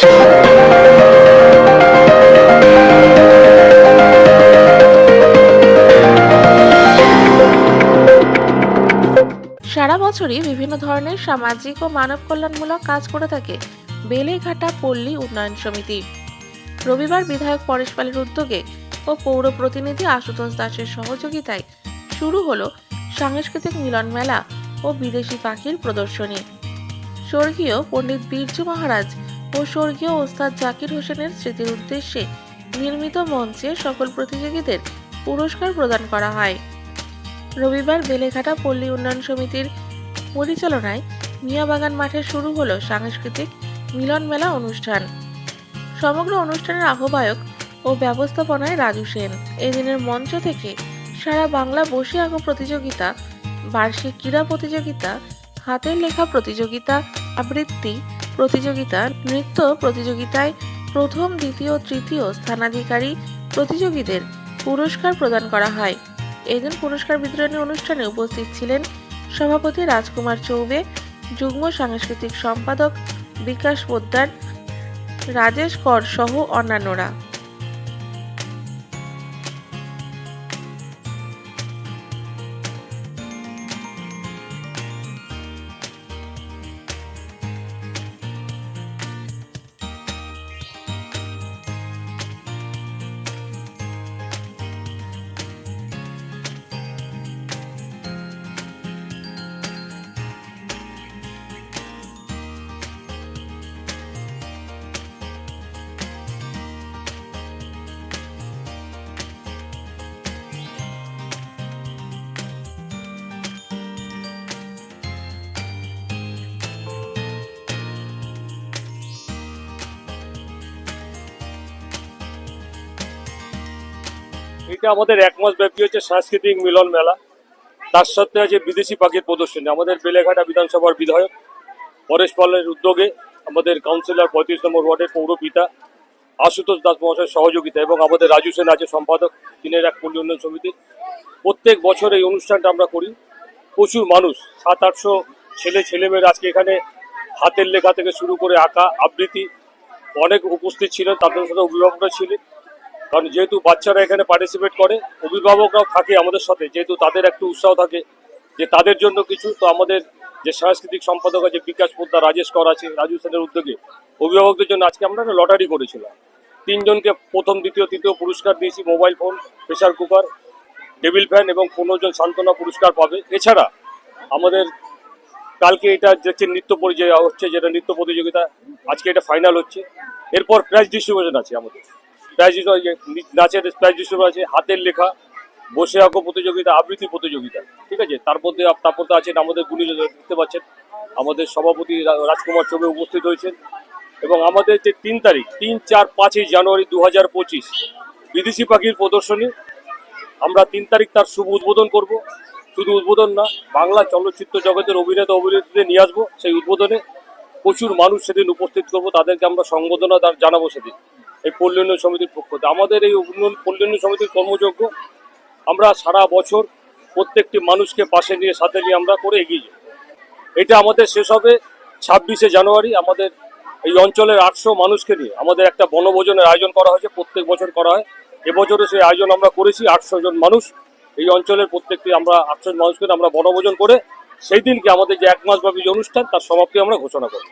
সারা বছরই বিভিন্ন ধরনের সামাজিক ও মানব কল্যাণমূলক কাজ করে থাকে বেলেঘাটা পল্লী উন্নয়ন সমিতি। রবিবার বিধায়ক পরেশ পালের উদ্যোগে ও পৌর প্রতিনিধি আশুতোষ দাসের সহযোগিতায় শুরু হলো সাংস্কৃতিক মিলন মেলা ও বিদেশি পাখির প্রদর্শনী। স্বর্গীয় পণ্ডিত বীরজু মহারাজ ও স্বর্গীয় ওস্তাদ জাকির হোসেনের স্মৃতির উদ্দেশ্যে নির্মিত মঞ্চে সকল প্রতিযোগীদের পুরস্কার প্রদান করা হয়। রবিবার বেলেঘাটা পল্লী উন্নয়ন সমিতির পরিচালনায় মিয়াবাগান মাঠে শুরু হলো সাংস্কৃতিক মিলন মেলা অনুষ্ঠান। সমগ্র অনুষ্ঠানের আহ্বায়ক ও ব্যবস্থাপনায় রাজু সেন। এদিনের মঞ্চ থেকে সারা বাংলা বসে আঁকো প্রতিযোগিতা, বার্ষিক ক্রীড়া প্রতিযোগিতা, হাতের লেখা প্রতিযোগিতা, আবৃত্তি প্রতিযোগিতা নৃত্য প্রতিযোগিতায় প্রথম, দ্বিতীয়, তৃতীয় স্থানাধিকারী প্রতিযোগীদের পুরস্কার প্রদান করা হয়। এদিন পুরস্কার বিতরণী অনুষ্ঠানে উপস্থিত ছিলেন সভাপতি রাজকুমার চৌবে, যুগ্ম সাংস্কৃতিক সম্পাদক বিকাশ পোদ্দার, রাজেশ কর সহ অন্যান্যরা। এটা আমাদের এক মাস ব্যাপী হচ্ছে সাংস্কৃতিক মিলন মেলা। তার সাথে আছে বিদেশি পাখির প্রদর্শনী, আমাদের বেলেঘাটা বিধানসভার বিধায়ক পরেশ পালের উদ্যোগে আমাদের কাউন্সিলর পঁয়ত্রিশ নম্বর ওয়ার্ডের পৌরপিতা আশুতোষ দাস মহাশয়ের সহযোগিতা এবং আমাদের রাজু সেন আছে সম্পাদক দিনের এক পল্লী উন্নয়ন সমিতি। প্রত্যেক বছর এই অনুষ্ঠানটা আমরা করি। প্রচুর মানুষ, সাত আটশো ছেলে ছেলেমেয়েরা আজকে এখানে হাতের লেখা থেকে শুরু করে আঁকা আবৃত্তি। অনেক উপস্থিত ছিলেন, তাদের সাথে অভিভাবকরা ছিলেন। কারণ যেহেতু বাচ্চারা এখানে পার্টিসিপেট করে, অভিভাবকরাও থাকে আমাদের সাথে, যেহেতু তাদের একটু উৎসাহ থাকে যে তাদের জন্য কিছু, তো আমাদের যে সাংস্কৃতিক সম্পাদক আছে বিকাশ পোদ্দার রাজেশ কর আছে, রাজু সেনের উদ্যোগে অভিভাবকদের জন্য আজকে আমরা একটা লটারি করেছিলাম। তিনজনকে প্রথম, দ্বিতীয়, তৃতীয় পুরস্কার দিয়েছি mobile phone pressure cooker table fan এবং পনেরো জন সান্ত্বনা পুরস্কার পাবে। এছাড়া আমাদের কালকে এটা দেখছে নৃত্য পরিচয় হচ্ছে, যেটা নৃত্য প্রতিযোগিতা, আজকে এটা ফাইনাল হচ্ছে। এরপর প্রাইজ ডিস্ট্রিবিউশন আছে আমাদের। প্রাইজ নাচের প্রাইজ আছে, হাতের লেখা, বসে আঁকো প্রতিযোগিতা, আবৃত্তি প্রতিযোগিতা, ঠিক আছে? তার মধ্যে তারপর তো আছেন আমাদের গুণী দেখতে পাচ্ছেন, আমাদের সভাপতি রাজকুমার চৌবে উপস্থিত হয়েছেন এবং আমাদের যে তিন তারিখ, তিন, চার, পাঁচই জানুয়ারি দু হাজার পঁচিশ, বিদেশি পাখির প্রদর্শনী, আমরা তিন তারিখ তার শুভ উদ্বোধন করব। শুধু উদ্বোধন না, বাংলা চলচ্চিত্র জগতের অভিনেতা অভিনেত্রীদের নিয়ে আসব সেই উদ্বোধনে। প্রচুর মানুষ সেদিন উপস্থিত করব, তাদেরকে আমরা সংবোধনা জানাব সেদিন। এই পল্লী সমিতির পক্ষ থেকে। আমাদের এই উন্নয়ন পল্লী সমিতির কর্মযোগ্য আমরা সারা বছর প্রত্যেকটি মানুষকে পাশে নিয়ে, সাথে নিয়ে আমরা করে এগিয়ে যাই। এটা আমাদের শেষ হবে ছাব্বিশে জানুয়ারি। আমাদের এই অঞ্চলের আটশো মানুষকে নিয়ে আমাদের একটা বনভোজনের আয়োজন করা হয়েছে, প্রত্যেক বছর করা হয়। এবছরে সেই আয়োজন আমরা করেছি, আটশো জন মানুষ। এই অঞ্চলের প্রত্যেকটি আমরা আটশো মানুষকে আমরা বনভোজন করে সেই দিনকে আমাদের যে এক মাসব্যাপী যে অনুষ্ঠান, তার সমাপ্তি আমরা ঘোষণা করি